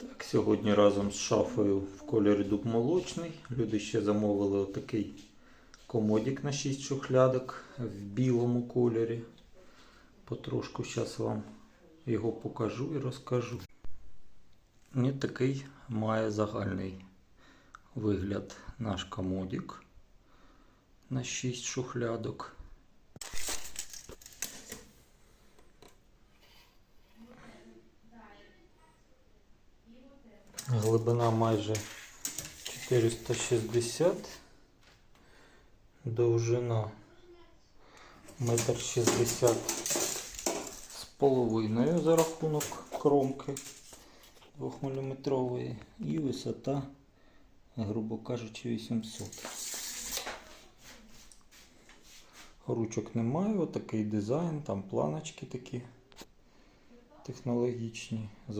Так, сьогодні разом з шафою в кольорі дуб молочний. Люди ще замовили отакий комодік на 6 шухлядок в білому кольорі. Потрошку зараз вам його покажу і розкажу. І такий має загальний вигляд наш комодік на 6 шухлядок. Глибина майже 460, довжина метр шістдесят з половиною за рахунок кромки 2-мм і висота, грубо кажучи, 800. Ручок немає, отакий дизайн, там планочки такі технологічні.